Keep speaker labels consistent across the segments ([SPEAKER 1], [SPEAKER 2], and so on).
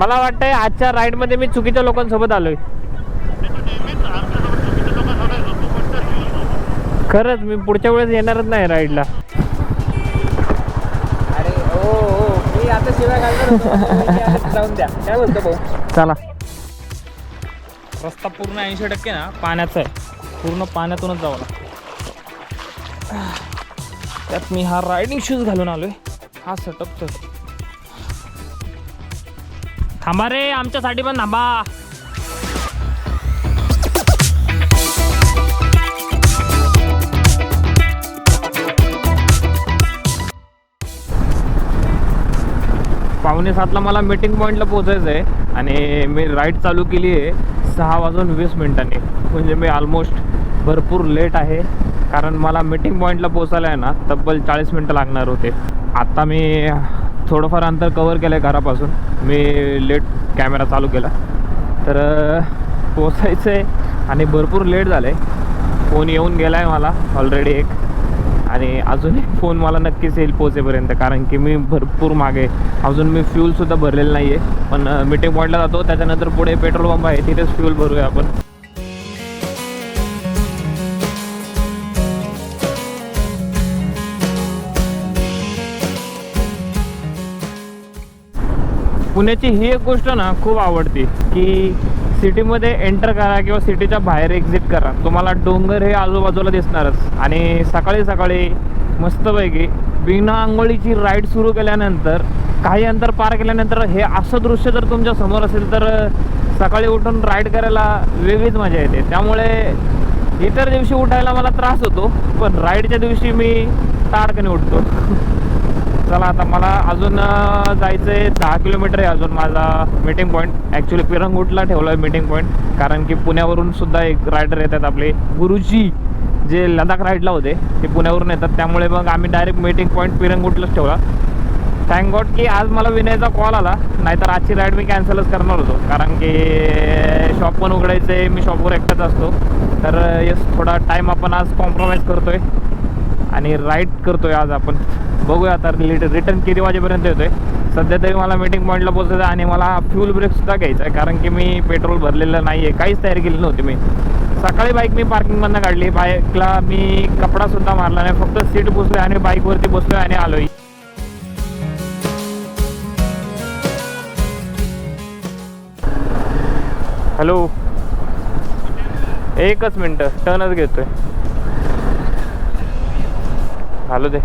[SPEAKER 1] मला वाटतंय आजच्या राईडमध्ये मी चुकीच्या लोकांसोबत आलोय. खरंच मी पुढच्या वेळेस येणारच नाही राईडला
[SPEAKER 2] अरे हो हो. मी आता शिवाय घालणार होतो. जाऊन द्या. काय बोलतो भाऊ?
[SPEAKER 1] चला.
[SPEAKER 2] रस्ता पूर्ण ऐंशी टक्के ना पाण्याचा आहे. पूर्ण पाण्यातूनच जावं लागतं. त्यात मी हा रायडिंग शूज घालून आलोय. हा सेटअप तर
[SPEAKER 1] थांबा रे आमच्यासाठी पण थांबा. पावणे सातला मला मीटिंग पॉईंटला पोहोचायचं आहे आणि मी राईड चालू केली आहे सहा वाजून वीस मिनिटांनी. म्हणजे मी ऑलमोस्ट भरपूर लेट आहे. कारण मला मीटिंग पॉईंटला पोचायला आहे ना तब्बल चाळीस मिनटं लागणार होते. आता मी थोडंफार अंतर कवर केलं आहे घरापासून. मी लेट कॅमेरा चालू केला. तर पोचायचं आहे आणि भरपूर लेट झालं आहे फोन येऊन गेला आहे मला ऑलरेडी एक. आणि अजून एक फोन मला नक्कीच येईल पोचेपर्यंत कारण की मी भरपूर मागे अजून मी फ्यूलसुद्धा भरलेलं नाही आहे पण मिटिंग पॉईंटला जातो. त्याच्यानंतर पुढे पेट्रोल पंप आहे. तिथेच फ्यूल भरूया आपण. पुण्याची ही एक गोष्ट ना खूप आवडती की सिटीमध्ये एंटर करा किंवा सिटीच्या बाहेर एक्झिट करा. तुम्हाला डोंगर हे आजूबाजूला दिसणारच. आणि सकाळी सकाळी मस्तपैकी बिना आंघोळीची राईड सुरू केल्यानंतर काही अंतर पार केल्यानंतर हे असं दृश्य जर तुमच्यासमोर असेल तर सकाळी उठून राईड करायला वेगळीच मजा येते. त्यामुळे इतर दिवशी उठायला मला त्रास होतो पण राईडच्या दिवशी मी ताडकने उठतो. चला आता मला अजून जायचं आहे दहा किलोमीटर आहे अजून माझा मीटिंग पॉईंट ॲक्च्युली पिरंगुटला ठेवला आहे मीटिंग पॉईंट कारण की पुण्यावरून सुद्धा एक रायडर येतात आपले. गुरुजी जे लडाख राईडला होते ते पुण्यावरून येतात. त्यामुळे मग आम्ही डायरेक्ट मीटिंग पॉईंट पिरंगुटलाच ठेवला. थँक गॉड की आज मला विनयचा कॉल आला. नाहीतर आजची राईड मी कॅन्सलच करणार होतो. कारण की शॉप पण उघडायचं आहे मी शॉपवर एकटाच असतो. तर येस थोडा टाईम आपण आज कॉम्प्रोमाइज करतोय. आणि राईड करतोय आज आपण. बघूया आता रिटर्न किती वाजेपर्यंत येतोय. सध्या तरी मला मीटिंग पॉईंटला पोहोचायचं आहे आणि मला फ्यूल ब्रेक सुद्धा घ्यायचा आहे कारण की मी पेट्रोल भरलेलं नाही आहे काहीच तयारी केली नव्हती मी. सकाळी बाईक मी पार्किंगमधनं काढली. बाईकला मी कपडा सुद्धा मारला नाही. फक्त सीट बसलोय आणि बाईकवरती बसलोय आणि आलोय. हॅलो एकच मिनटं. टर्नच घेतोय. झालो दे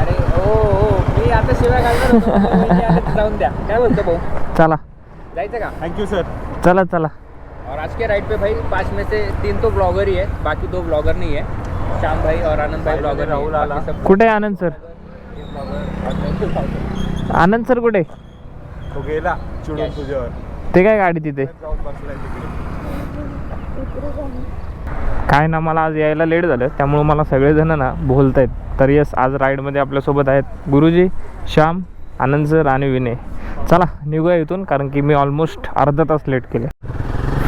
[SPEAKER 2] अरे हो हो. मी आता शिवाय घालणार होतो. मी आता जाऊन द्या. काय बोलतो भाऊ?
[SPEAKER 1] चला.
[SPEAKER 2] जायचं का?
[SPEAKER 3] थैंक यू सर
[SPEAKER 1] चला चला.
[SPEAKER 2] और आज के राइड पे भाई पांच में से तीन तो ब्लॉगर ही है. बाकी दो ब्लॉगर नहीं है. श्याम भाई और आनंद भाई ब्लॉगर
[SPEAKER 3] राहुल
[SPEAKER 2] नहीं है.
[SPEAKER 3] आला।
[SPEAKER 1] कुठे आहे आनंद सर? आनंद सर. कुठे?
[SPEAKER 3] तो गेला चिडून तुझ्यावर.
[SPEAKER 1] ते काय गाडी तिथे? काय ना मला आज यायला लेट झालं. त्यामुळे मला सगळेजण ना बोलत आहेत तर यस आज राईडमध्ये आपल्यासोबत आहेत गुरुजी श्याम आनंद सर आणि विनय. चला निघूया इथून कारण की मी ऑलमोस्ट अर्धा तास लेट केले.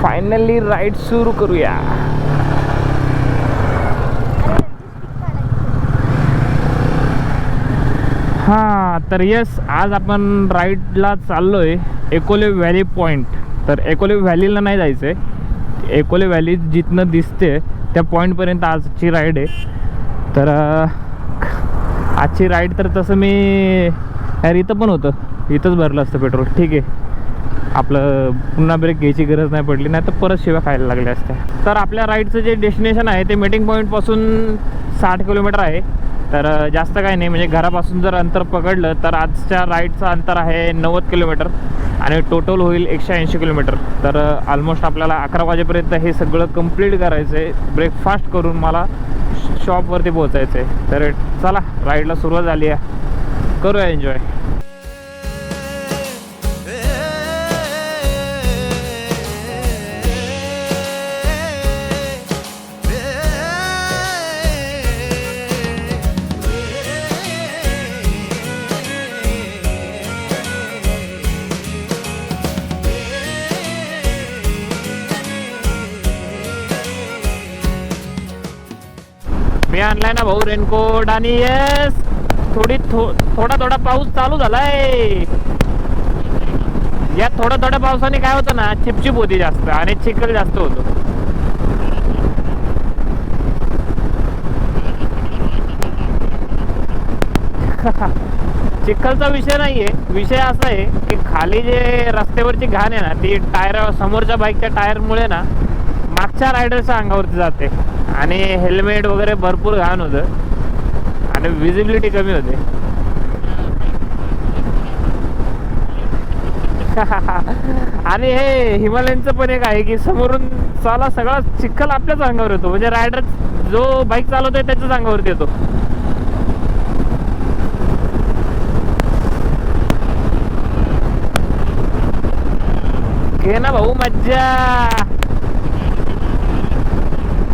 [SPEAKER 1] फायनली राईड सुरू करूया. हां तर यस आज आपण राईडला चाललो आहे एकोले व्हॅली पॉईंट तर एकोले व्हॅलीला नाही जायचं आहे एकोले व्हॅली जिथनं दिसते त्या पॉईंटपर्यंत आजची राईड आहे. तर आजची राईड तर तसं मी यार इथं पण होतं. इथंच भरलं असतं पेट्रोल ठीक आहे. आपलं पुन्हा ब्रेक घ्यायची गरज नाही पडली नाही तर परत शिव्या खायला लागल्या असत्या. तर आपल्या राईडचं जे डेस्टिनेशन आहे ते मीटिंग पॉईंटपासून साठ किलोमीटर आहे. तर जास्त काही नाही. म्हणजे घरापासून जर अंतर पकडलं तर आजच्या राईडचं अंतर आहे नव्वद किलोमीटर आणि टोटल होईल एकशे ऐंशी किलोमीटर. तर ऑलमोस्ट आपल्याला अकरा वाजेपर्यंत हे सगळं कंप्लीट करायचं आहे ब्रेकफास्ट करून मला शॉपवरती पोहोचायचं आहे तर चला राईडला सुरुवात झाली आहे. करूया एन्जॉय आणलाय ना भाऊ रेनकोट. आणि येस थोडी थो थोडा थोडा पाऊस चालू झालाय. या थोड्या थोड्या पावसाने काय होतं ना चिपचिप होती जास्त आणि चिखल जास्त होतो. चिखलचा विषय नाहीये. विषय असा आहे की खाली जे रस्त्यावरची घाण आहे ना ती टायर समोरच्या बाईकच्या टायरमुळे ना मागच्या रायडरच्या अंगावरती जाते. आणि हेल्मेट वगैरे भरपूर घाण होतं. आणि विजिबिलिटी कमी होते. आणि हे हिमालयनचं पण एक आहे की समोरून चाला सगळा चिखल आपल्याच अंगावर येतो. म्हणजे रायडर जो बाईक चालवतोय त्याच्याच अंगावरती येतो. घे ना भाऊ मज्जा!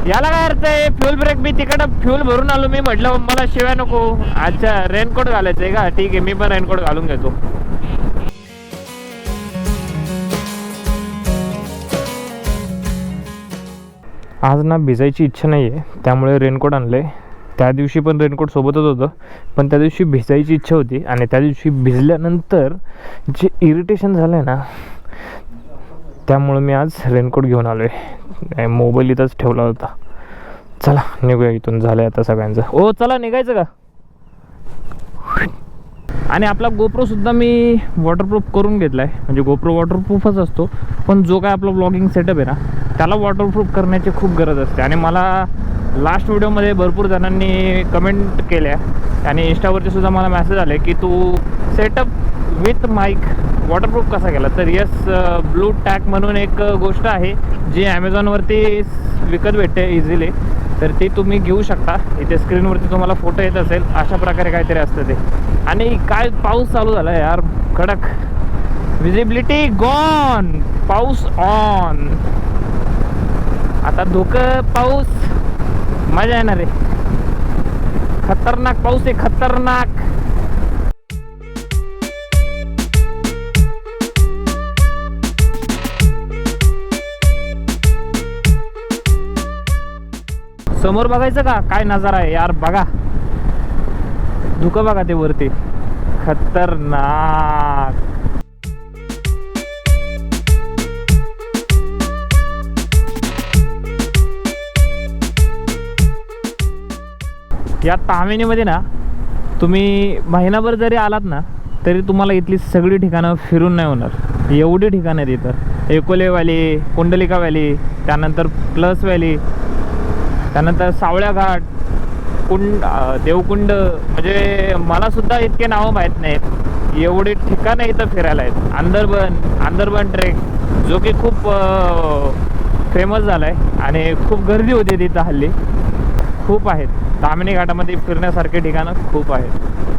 [SPEAKER 1] याला काय अर्थ आहे? फ्युल ब्रेक मी तिकडं फ्युल भरून आलो. मी म्हटलं मला शिवाय नको. अच्छा रेनकोट घालायचंय का? ठीक आहे मी पण रेनकोट घालून घेतो. आज ना भिजायची इच्छा नाही आहे त्यामुळे रेनकोट आणलं आहे त्या दिवशी पण रेनकोट सोबतच होतं. पण त्या दिवशी भिजायची इच्छा होती. आणि त्या दिवशी भिजल्यानंतर जे इरिटेशन झालं आहे ना त्यामुळं मी आज रेनकोट घेऊन आलो आहे मोबाईल इथंच ठेवला होता. चला निघूया इथून. झालं आहे आता सगळ्यांचं. ओ चला निघायचं का? आणि आपला गोप्रोसुद्धा मी वॉटरप्रूफ करून घेतला आहे म्हणजे गोप्रो वॉटरप्रूफच असतो. पण जो काय आपला ब्लॉगिंग सेटअप आहे ना त्याला वॉटरप्रूफ करण्याची खूप गरज असते. आणि मला लास्ट व्हिडिओमध्ये भरपूर जणांनी कमेंट केल्या. आणि इंस्टावरती सुद्धा मला मेसेज आले की तू सेटअप विथ माईक वॉटरप्रूफ कसा केला? तर यस ब्लू टॅक म्हणून एक uh, गोष्ट आहे जी ॲमेझॉनवरती विकत भेटते इझिली तर ती तुम्ही घेऊ शकता. इथे स्क्रीनवरती तुम्हाला फोटो येत असेल. अशा प्रकारे काहीतरी असतं ते. आणि काय पाऊस चालू झाला यार? कडक. विजिबिलिटी गॉन पाऊस ऑन आता धोकं पाऊस. मजा येणार आहे. खतरनाक पाऊस आहे खतरनाक. समोर बघायचं का? काय नजारा आहे? यार बघा. धुकं बघा ते वरती. खतरनाक. या तामिनीमध्ये ना तुम्ही महिनाभर जरी आलात ना तरी तुम्हाला इथली सगळी ठिकाणं फिरून नाही होणार. एवढी ठिकाणं आहेत इथं. एकोले व्हॅली कुंडलिका व्हॅली त्यानंतर प्लस व्हॅली त्यानंतर सावळ्या घाट कुंड देवकुंड म्हणजे मला सुद्धा इतके नावं माहीत नाहीत. एवढी ठिकाणं इथं फिरायला आहेत. आंदरबन आंदरबन ट्रेक जो की खूप फेमस झाला आहे आणि खूप गर्दी होती तिथं हल्ली. खूप आहेत. तामिनी घाटामध्ये फिरण्यासारखे ठिकाणं खूप आहेत.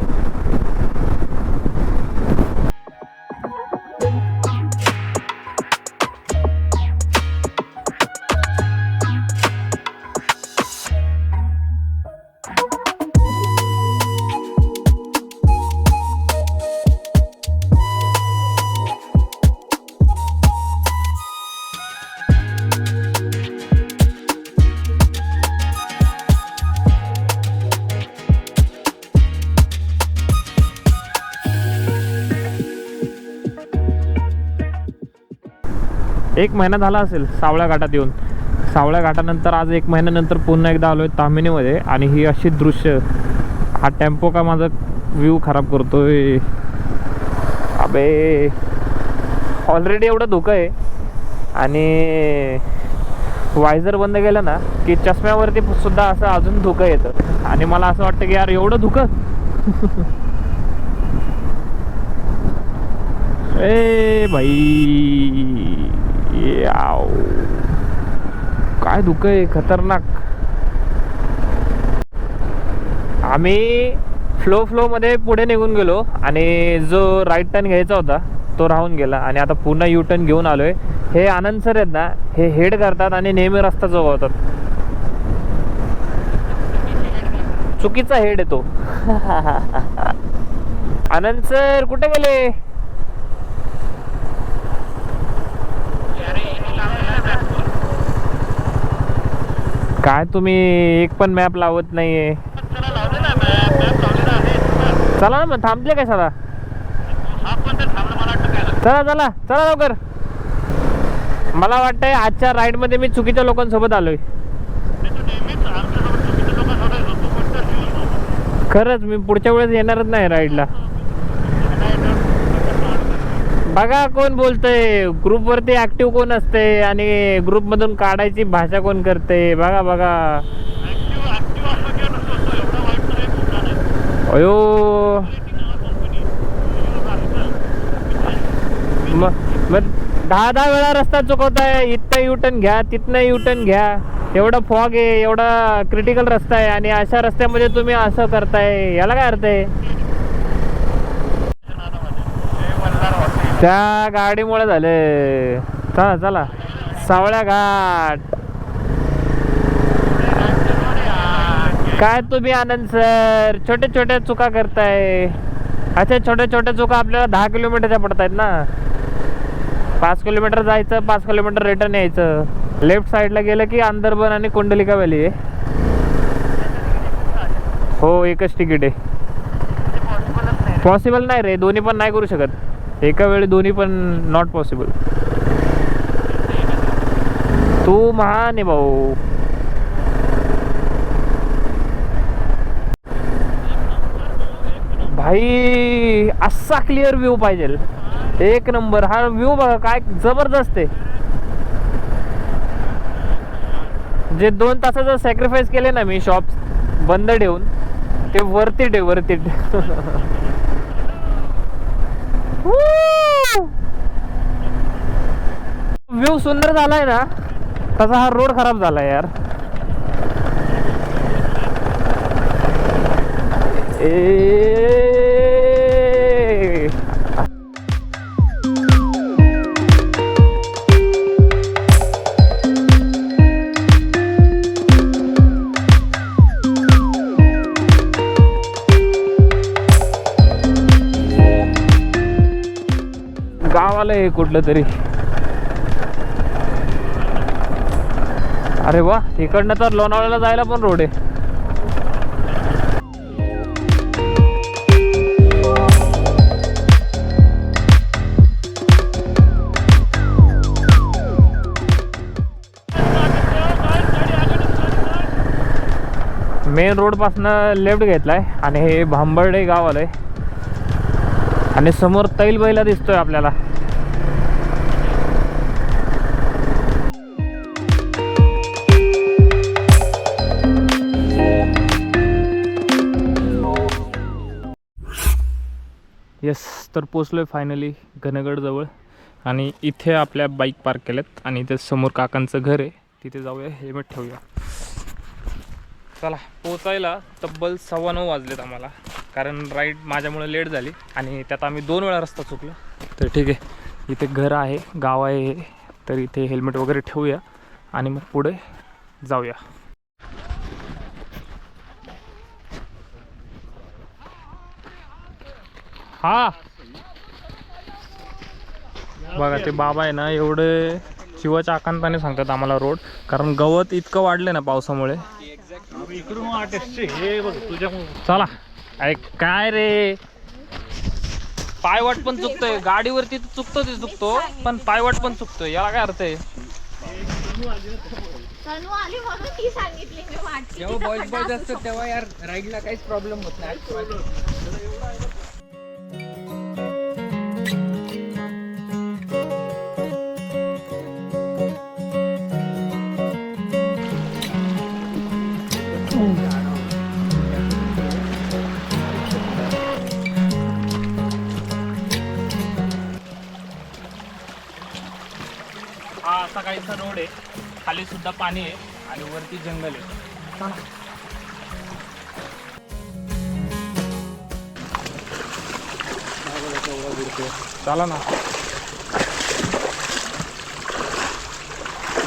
[SPEAKER 1] एक महिना झाला असेल सावळ्या घाटात येऊन. सावळ्या घाटानंतर आज एक महिन्यानंतर पुन्हा एकदा आलो आहे तामिनीमध्ये आणि ही अशी दृश्य हा टेम्पो का माझा व्ह्यू खराब करतोय? अबे ऑलरेडी एवढं धोकं आहे. आणि वायझर बंद केलं ना की चष्म्यावरती सुद्धा असं अजून धुकं येतं. आणि मला असं वाटतं की यार एवढं धुकं? ए भाई याव. काय धुकं आहे? खतरनाक. आम्ही फ्लो फ्लो मध्ये पुढे निघून गेलो आणि जो राईट टर्न घ्यायचा होता तो राहून गेला. आणि आता पुन्हा यू टर्न घेऊन आलोय. हे आनंद सर आहेत ना हे हेड करतात आणि नेहमी रस्ता जोगवतात. चुकीचा हेड आहे तो. आनंद सर कुठे गेले? काय तुम्ही एक पण मॅप लावत नाहीये. चला ना मग थांबले काय सदा चला चला चला लवकर. मला वाटतंय आजच्या राईडमध्ये मी चुकीच्या लोकांसोबत आलोय. खरंच मी पुढच्या वेळेस येणारच नाही राईडला बघा कोण बोलतय. ग्रुप वरती ऍक्टिव्ह कोण असते आणि ग्रुप मधून काढायची भाषा कोण करते बघा बघा. अयो. मग मग दहा दहा वेळा रस्ता चुकवताय. इथं युटर्न घ्या तिथनं युटर्न घ्या. एवढा फॉग आहे एवढा क्रिटिकल रस्ता आहे आणि अशा रस्त्यामध्ये तुम्ही असं करताय. याला काय अर्थ आहे? त्या गाडीमुळे झाले. चला चला. सावळ्या घाट. काय तुम्ही आनंद सर? छोट्या छोट्या चुका करताय. अच्छा छोट्या छोट्या चुका आपल्याला दहा किलोमीटरच्या पडतायत ना. पाच किलोमीटर जायचं पाच किलोमीटर रिटर्न यायचं. लेफ्ट साईडला गेलं की अंदरबन आणि कुंडलिका व्हॅली आहे. हो एकच तिकीट आहे. पॉसिबल नाही रे दोन्ही पण नाही करू शकत. एका वेळी दोन्ही पण नॉट पॉसिबल तू महान आहे भाऊ. भाई असा क्लिअर व्ह्यू पाहिजे. एक नंबर हा व्ह्यू बघा काय जबरदस्त आहे. जे दोन तासाचं सॅक्रिफाईस केले ना मी शॉप बंद ठेवून ते वरती ठेव वरती व्ह्यू सुंदर झालाय ना. तसा हा रोड खराब झाला यार. ए. गावाला आलंय कुठलं तरी. अरे वा इकडनं तर लोणावळ्याला जायला पण रोड आहे. मेन रोड पासनं लेफ्ट घेतलाय आणि हे भांबर्डे गाव आलंय. आणि समोर तैल बैला दिसतोय आपल्याला. येस तर पोचलो आहे फायनली घनगडजवळ आणि इथे आपल्या बाईक पार्क केल्यात. आणि इथे समोर काकांचं घर आहे. तिथे जाऊया हेल्मेट ठेवूया. चला पोचायला तब्बल सव्वा नऊ वाजलेत आम्हाला. कारण राईड माझ्यामुळे लेट झाली. आणि त्यात आम्ही दोन वेळा रस्ता चुकलो. तर ठीक आहे. इथे घर आहे गाव आहे हे. तर इथे हेल्मेट वगैरे ठेवूया. आणि मग पुढे जाऊया. हा. बघा ते बाबा आहे ना एवढे जीवाच्या आकांताने सांगतात आम्हाला रोड. कारण गवत इतकं वाढलं ना पावसामुळे.
[SPEAKER 3] इकडून आर्टिस्टचे हे बघ तुझ्या
[SPEAKER 1] चला अरे काय रे? पायवाट पण चुकतोय. गाडीवरती चुकतो ते चुकतो पण पायवाट पण चुकतोय. याला काय अर्थ आहे?
[SPEAKER 4] तनु आली म्हणून ती सांगितली मी वाटली
[SPEAKER 2] जेव्हा बॉईज बॉईज असतात तेव्हा यार राईडला काहीच प्रॉब्लेम होत नाही.
[SPEAKER 1] असा रोड आहे. खाली सुद्धा पाणी आहे आणि वरती जंगल आहे. चला ना.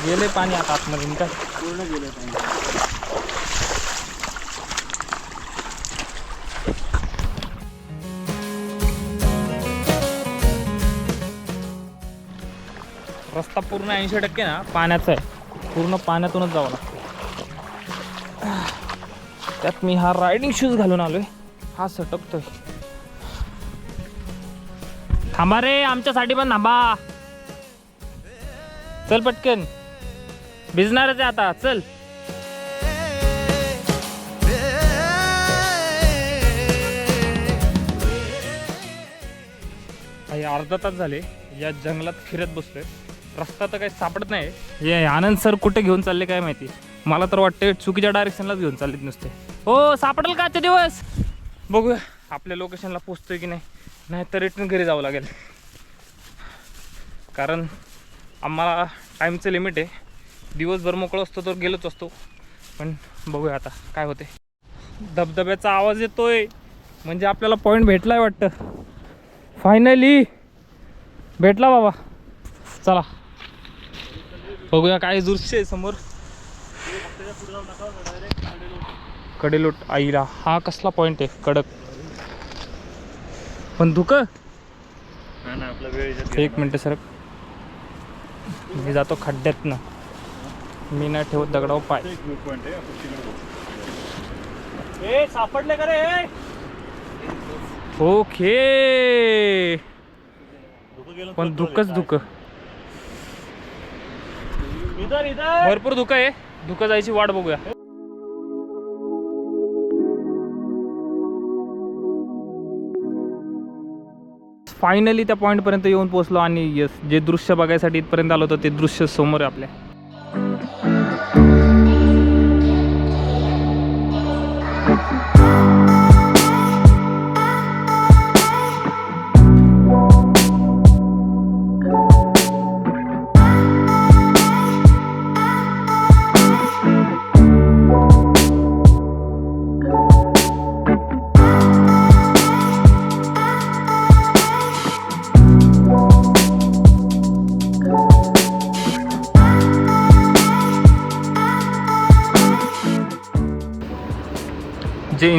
[SPEAKER 1] गेले पाणी आता आतमधून काय
[SPEAKER 3] पूर्ण गेले
[SPEAKER 1] रस्ता पूर्ण ऐंशी टक्के ना पाण्याचा आहे. पूर्ण पाण्यातूनच जावं लागतं. त्यात मी हा रायडिंग शूज घालून आलोय. हा सटकतोय. थांबा रे आमच्यासाठी पण थांबा. चल पटकन. भिजणारच आहे आता. चल. अर्धा तास झाले. या जंगलात फिरत बसलोय. रस्ता तर काही सापडत नाही. हे आनंद सर कुठे घेऊन चालले काय माहिती? मला तर वाटते चुकीच्या डायरेक्शनलाच घेऊन चाललेत नुसते. हो सापडेल का ते दिवस? बघूया आपल्या लोकेशनला पोचतोय की नाही? नाही तर रिटर्न घरी जावं लागेल. कारण आम्हाला टाईमचं लिमिट आहे. दिवसभर मोकळं असतो तर गेलोच असतो. पण बघूया आता काय होते. धबधब्याचा आवाज येतोय. म्हणजे आपल्याला पॉईंट भेटलाय वाटतं. फायनली भेटला बाबा. चला. बघूया काय दृश्य आहे समोर. कडेलोट आईला. हा कसला पॉइंट आहे? कडक. पण धुक
[SPEAKER 3] ना आपला वेळ याच्यात
[SPEAKER 1] एक मिनटं सर. मी जातो खड्ड्यात ना मी नाही ठेवत दगडावर पाय. ए सापडले का रे ओके पण धुकच? धुक भरपूर धुकं आहे. धुकं जायची वाट बघूया. फायनली त्या पॉईंटपर्यंत येऊन पोहोचलो आणि यस जे दृश्य बघायसाठी इथपर्यंत आलो होतं ते दृश्य समोर आपल्या.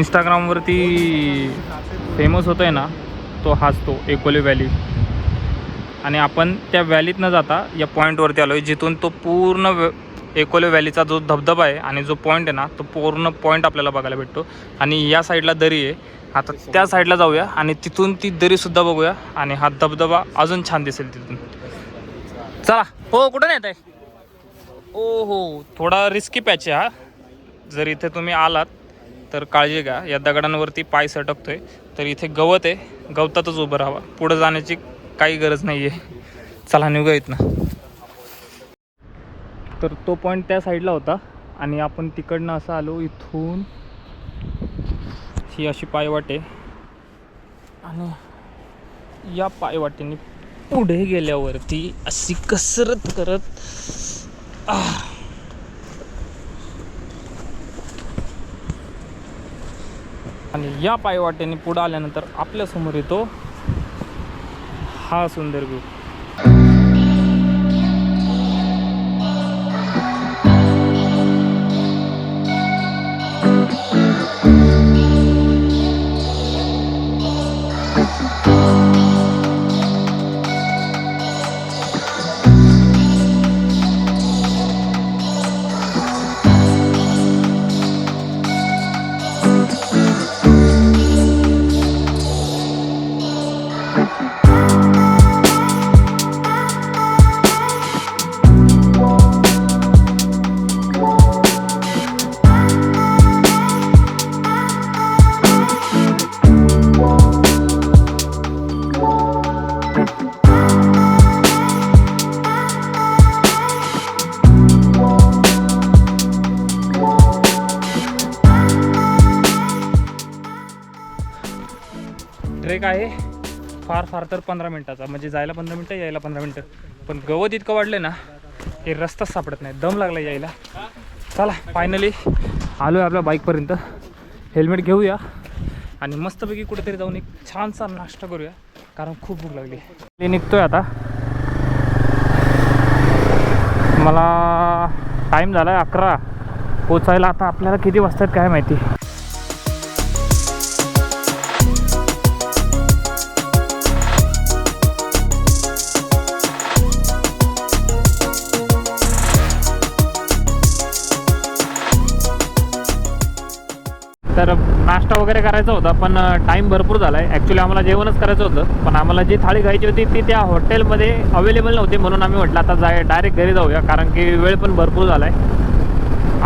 [SPEAKER 1] इंस्टाग्रामवरती फेमस होतो आहे ना तो हाच तो एकोले व्हॅली आणि आपण त्या व्हॅलीत न जाता या पॉईंटवरती आलो आहे जिथून तो पूर्ण व- एकोले व्हॅलीचा जो धबधबा आहे आणि जो पॉईंट आहे ना तो पूर्ण पॉईंट आपल्याला बघायला भेटतो. आणि या साईडला दरी आहे. आता त्या साईडला जाऊया आणि तिथून ती दरीसुद्धा बघूया आणि हा धबधबा अजून छान दिसेल तिथून. चला हो कुठं नाही आहे ओ हो थोडा रिस्की पॅच आहे हा. जर इथे तुम्ही आलात तर काळजी घ्या. या दगडांवरती पाय सटकतोय. तर इथे गवत आहे. गवतातच उभं राहावा. पुढं जाण्याची काही गरज नाही आहे चला निघूया इथनं. तर तो पॉईंट त्या साईडला होता. आणि आपण तिकडनं असं आलो इथून. ही अशी पायवाट आहे. आणि या पायवाटेने पुढे गेल्यावरती अशी कसरत करत आ आणि या पायवाट्याने पुढं आल्यानंतर आपल्यासमोर येतो हा सुंदर व्ह्यू ट्रेक आहे. फार फार तर पंधरा मिनटाचा. म्हणजे जायला पंधरा मिनटं यायला पंधरा मिनटं. पण गवत इतकं वाढलं ना हे रस्ताच सापडत नाही. दम लागला यायला. चला फायनली आलो आहे आपल्या बाईकपर्यंत हेल्मेट घेऊया आणि मस्तपैकी कुठेतरी जाऊन एक छानसा नाश्ता करूया. कारण खूप भूक लागली. मी निघतोय आता. मला टाईम झाला आहे अकरा. पोचायला आता आपल्याला किती वाजतात काय माहिती. तर नाश्ता वगैरे करायचा होता पण टाईम भरपूर झाला आहे ॲक्च्युली आम्हाला जेवणच करायचं होतं पण आम्हाला जी थाळी खायची होती ती त्या हॉटेलमध्ये अवेलेबल नव्हती म्हणून आम्ही म्हटलं आता जाय डायरेक्ट घरी जाऊया कारण की वेळ पण भरपूर झाला आहे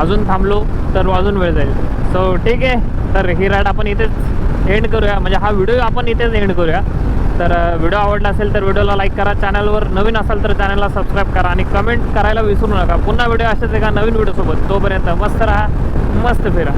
[SPEAKER 1] अजून थांबलो तर अजून वेळ जाईल. सो ठीक आहे. तर ही राईड आपण इथेच एंड करूया. म्हणजे हा व्हिडिओ आपण इथेच एंड करूया. तर व्हिडिओ आवडला असेल तर व्हिडिओला लाईक करा. चॅनलवर नवीन असाल तर चॅनलला सबस्क्राईब करा आणि कमेंट करायला विसरू नका. पुन्हा व्हिडिओ असेच एका नवीन व्हिडिओसोबत तोपर्यंत मस्त राहा मस्त फिरा.